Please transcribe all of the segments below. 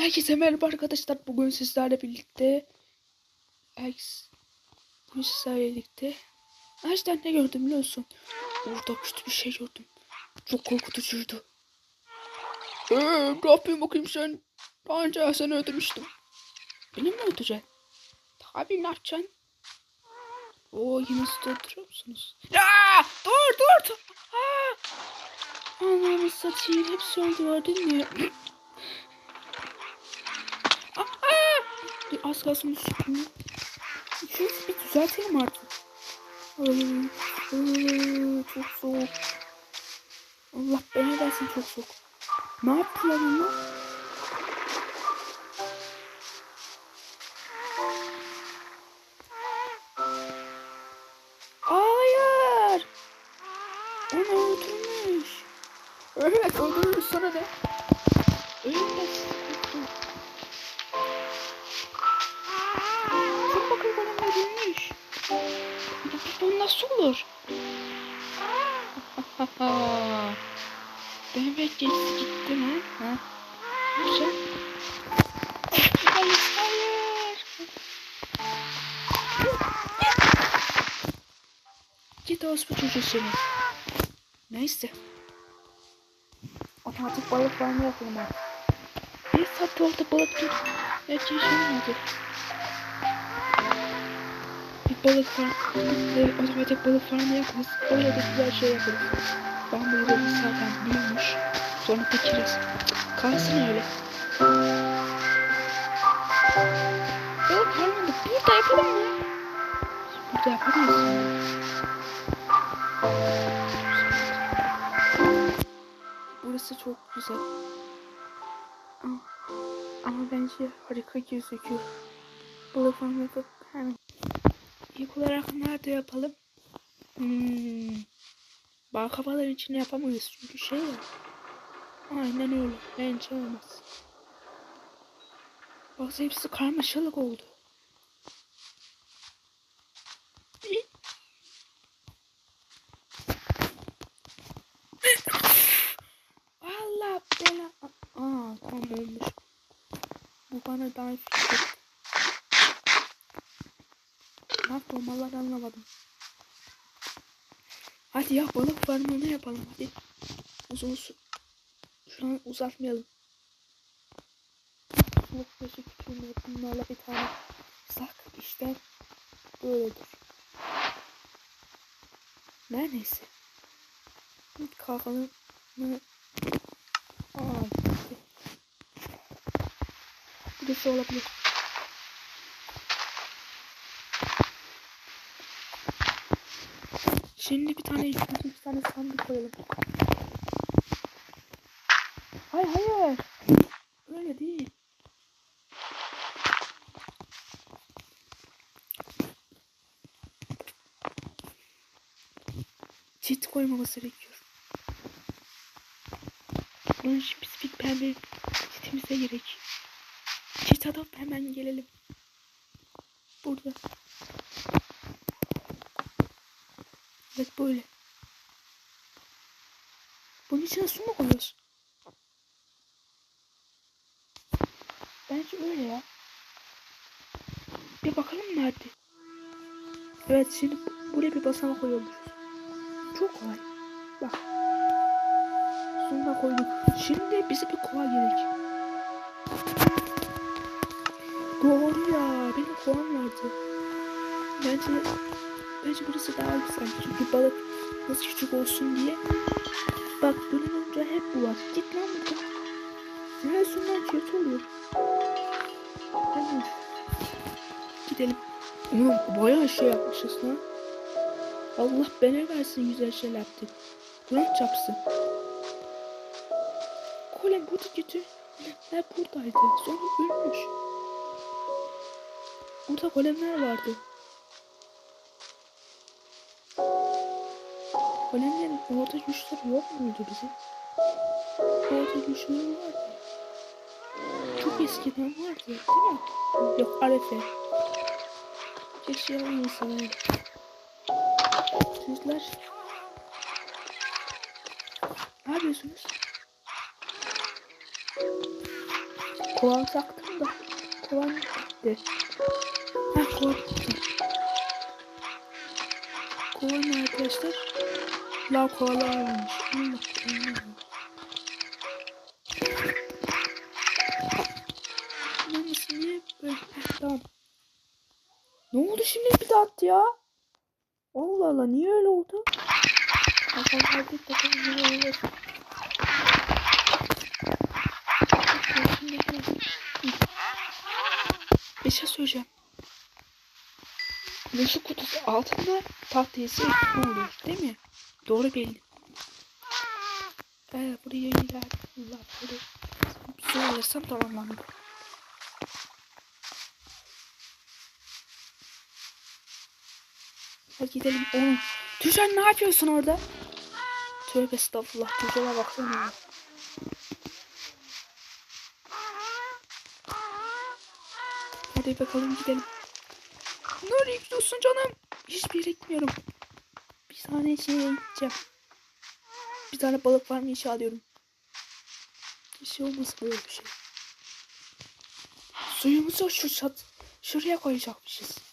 Herkese merhaba arkadaşlar. Bugün sizlerle birlikte Herkes Bugün sizlerle birlikte Gerçekten ne gördüm biliyorsun? Orada kötü bir şey gördüm. Çok korkutucuydu. Eee ne yapayım bakayım sen? Daha önce seni öldürmüştüm. Beni mi öldüreceksin? Tabii ne yapacaksın? Oo yine siz öldürüyor musunuz? Aa, dur dur. Aa. Anamı satayım hepsi öldü gördün mü? Aa! Bir az kalsın üstüne. Şunu bir düzeltelim artık. Çok soğuk. Allah beni versin çok soğuk. Ne yaptılar onu? Hayır. Onu öldürmüş. Evet öldürürüz sana ne? Beni bekleyip gitti mi? Ha? Güzel. Hayır, hayır. Git orospu çocuğu seni. Neyse. Otomatik balık farmı yapalım artık. Bir saat oldu balık tut. Gerçi işim olmadı. Bir balık farm. Bir otomatik balık farmı yaparız. Öyle de güzel şey yaparız. Bambularımız zaten büyümüş. Sonra dikeriz. Kalsın öyle. Balık farmını burada yapalım mı? Burada yapamayız. Burası çok güzel. Ama, bence harika gözüküyor. Farmı yapıp hemen. İlk olarak nerede yapalım? Hmm. Balkabaların içine yapamayız çünkü şey ya. Aynen öyle. Bence olmaz. Baksana hepsi karmaşalık oldu. Allah bela. Aa tam olmuş. Bu bana daha fikir. Ne yaptım anlamadım. Hadi ya balık farmını yapalım hadi. Uzun su. Şu uzatmayalım. Balık başı küçüğünü bunlarla bir tane sak işte böyledir. Neredeyse. Kalkalım? Aa gitti. Bir de şey olabilir. Şimdi bir tane bir tane sandık koyalım. Hayır hayır. Öyle değil. Çit koymamız gerekiyor. Bunun spesifik pembe çitimize gerek. Çit atıp hemen gelelim. Burada. Evet böyle. Bunun içine su mu koyuyoruz? Bence öyle ya. Bir bakalım nerede? Evet şimdi buraya bir basamak koyuyoruz. Çok kolay. Bak. Sonuna koyduk. Şimdi bize bir kova gerek. Doğru ya. Benim kovam vardı. Bence Bence burası daha güzel. Çünkü balık nasıl küçük olsun diye. Bak dönünce hep bu var. Git lan buradan. Her sondan kötü oluyor. Evet. Gidelim. Ulan bayağı şey yapmışız lan. Allah beni versin güzel şeyler yaptık. Kur'an çapsın. Kolem burada gitti. Ne buradaydı. Sonra ölmüş. Burada golemler vardı. Golemlerin orada güçleri yok muydu bizim? Orada güçleri vardı. Çok eskiden vardı değil mi? Yok Arefe. Keşke insanı. Sizler ne yapıyorsunuz? kovan taktım da kovan gitti. Heh kovan gitti. Kovan arkadaşlar? La kovalar varmış. Allah Allah. Tamam. Ne oldu şimdi bir de attı ya? Allah Allah niye öyle oldu? Bir şey söyleyeceğim. Müzik kutusu altında tahtayası ne oluyor değil mi? Doğru belli. Evet buraya iler. Allah böyle. Söylersem tamamlandı. Hadi gidelim. Oğlum. Tücan ne yapıyorsun orada? Tövbe estağfurullah. Tücan'a baksana. Hadi bakalım gidelim. Nereye gidiyorsun canım? Hiçbir yere gitmiyorum. Bir tane şeye gideceğim. Bir tane balık var mı inşa ediyorum. Bir şey olmaz böyle bir şey. Suyumuzu şu çat şuraya koyacakmışız.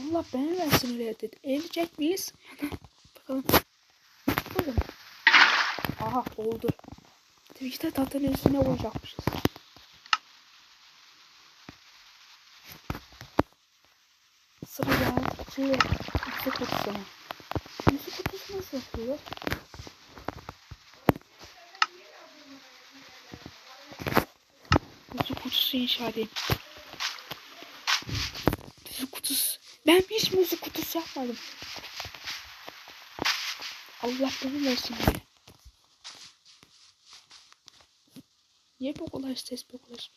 Allah beni versin dedi. Eğilecek miyiz? Bakalım. Oldu mu? Aha oldu. De tatlının üstüne koyacakmışız. Sırada şey yüksek kutusu. Yüksek kutusu nasıl yapıyor? Yüksek kutusu inşa edeyim. Müzik kutusu. Ben hiç müzik kutusu yapmadım. Allah beni versin diye. Niye bu kadar ses bu kadar?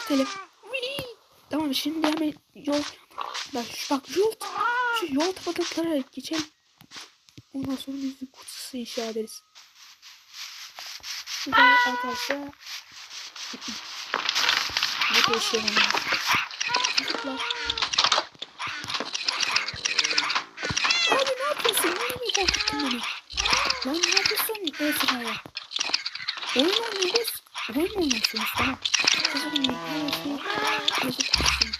Gidelim. Whee! Tamam şimdi hemen yol. Bak şu bak yol. Şu yol tabaklara geçelim. Ondan sonra müzik kutusu inşa ederiz. De arkadaşlar bu yaşayalım. Çocuklar. Abi ne yapıyorsun? Niye mi korkuttun beni? Lan ne yapıyorsun? Evet abi. Oyun oynuyoruz. Oyun oynuyorsunuz tamam. Kızım ne yapıyorsun? Yazık olsun.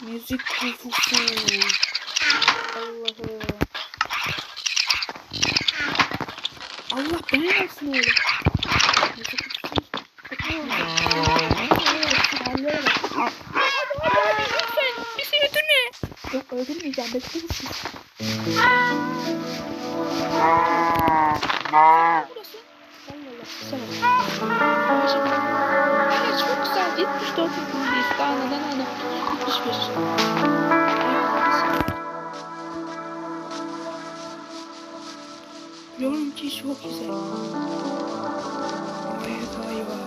Müzik kutusu. Allah'ım. Allah beni versin oğlum. Müzik kutusu. Hallere bak. Hadi hadi lütfen. Bizi öldürme. Yok Bekle misin? Burası. Allah Allah. Güzel. Evet çok güzel. 74 yılındayız. Neden ana? 75. Biliyorum ki çok güzel. Evet ayva.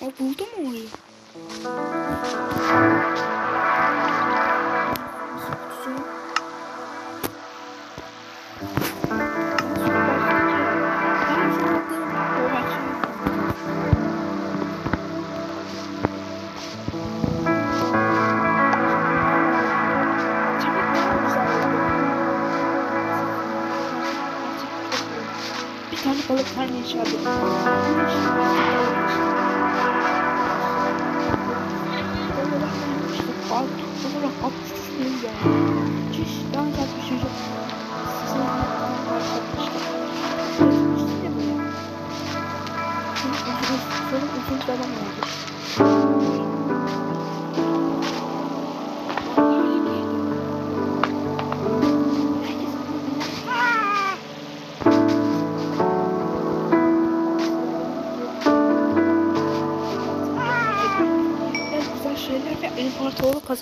O buldu mu orayı? Uzun, çok uzun zaman oldu.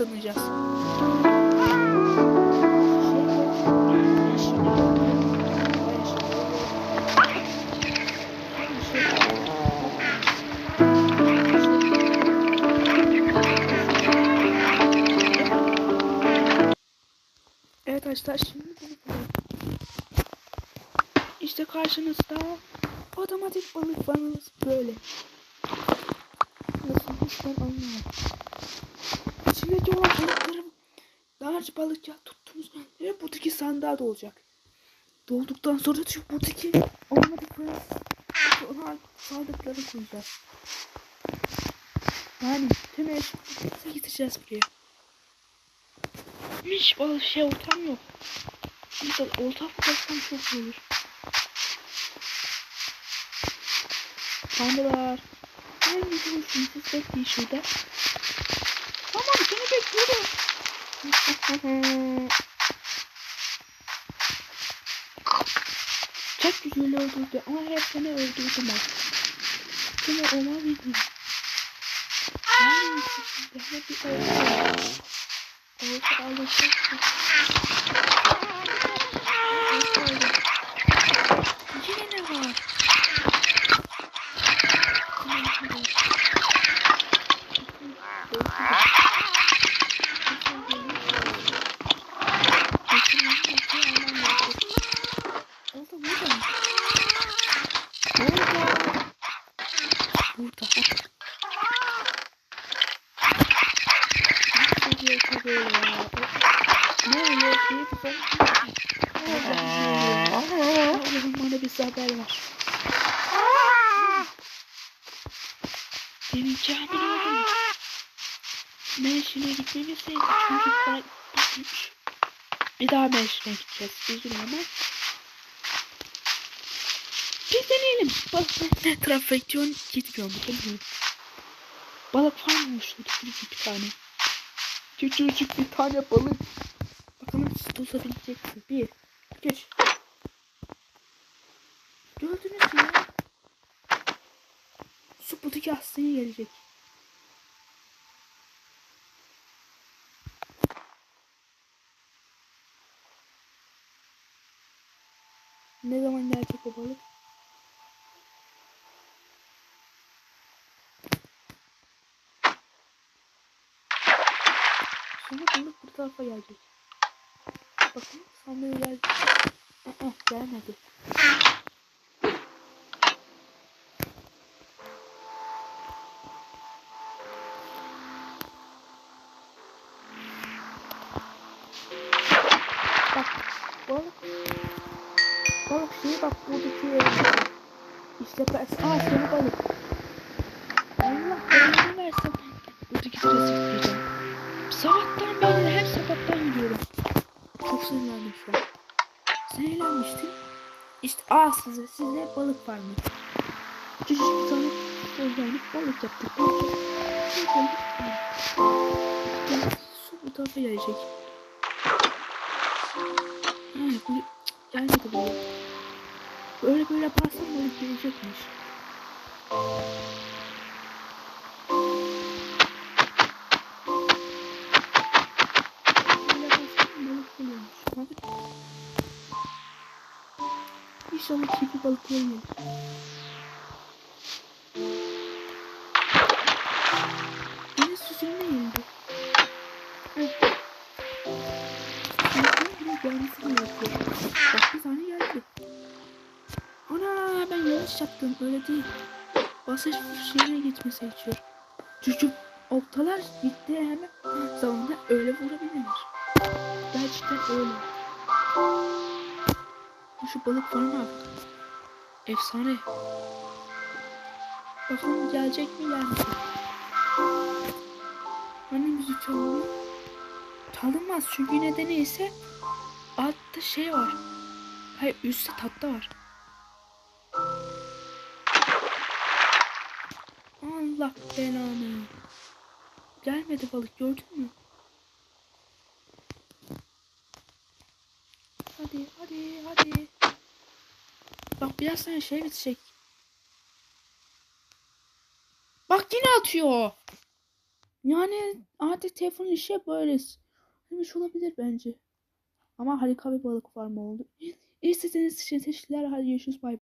Kazanacağız. Evet arkadaşlar şimdi İşte karşınızda otomatik balık vanımız böyle. Nasıl ben anlamadım. İçindeki olan balıkları milyonlarca balık ya tuttuğumuz ve buradaki sandığa da olacak. Dolduktan sonra da şu buradaki olmadıkları sandıkları koyacağız. Yani tüm eşyalarımızı getireceğiz buraya. Hiç balık şey ortam yok. Mesela ortam bıraksam çok olur. Pandalar. Ben bir duruşum siz bekleyin şurada. Tamam seni bekliyorum. Çok güzel öldürdü ama hep seni öldürdüm bak. Seni olabilirim. Yani daha bir öldürdüm. Olsa öyle. Yine ne var? Yine ne var? Oldu burada. Burada. Burada. Nasıl bir yasa böyle ya? Ne güzel. Allah'ım bana bir haber var. Benim camini aldım. Menşine gitmemeseydi çocuklar gitmiş. Bir daha menşine gideceğiz. Üzülme ama. Bir deneyelim. Balık ne trafikyon gitmiyor mu? Bilmiyorum. Balık falan mı? Küçücük bir tane. Küçücük bir tane balık. Mi? Bir. Geç. Gördünüz mü? Su buradaki hastaya gelecek. Ne zaman gelecek o balık? Sonra balık bu tarafa gelecek. Bakın sandığı geldi. Ee, gelmedi. Bak balık. Balık şey bak buradaki işte ben aa seni balık. Şu an. Sinirlenmiştim. İşte aa size size balık var mı? Bir tane organik balık yaptık. Balık yaptık. Ya, su bu tarafa gelecek. Ay bu gelmedi bu. Böyle böyle yaparsam böyle gelecekmiş. İnşallah kirpi balıkları gelir. Deniz süzülme yenildi. Evet. Kirpinin bile gelmesi gerekiyor. Bak bir tane geldi. Ana ben yanlış yaptım öyle değil. Basış şehrine gitmesi seçiyor. Çocuk oktalar gitti hemen zamanında öyle vurabilirler. Gerçekten öyle. Şu balık mı abi? Efsane. Bakalım gelecek mi gelmeyecek. Hani müzik çalınıyor? Çalınmaz çünkü nedeni ise altta şey var. Hayır üstte tatlı var. Allah belanı. Gelmedi balık gördün mü? Hadi hadi hadi. Bak biraz sonra şey bitecek. Bak yine atıyor. Yani artık telefonun işi böyle. Demiş olabilir bence. Ama harika bir balık var mı oldu. İstediğiniz için teşekkürler. Hadi görüşürüz. Bay.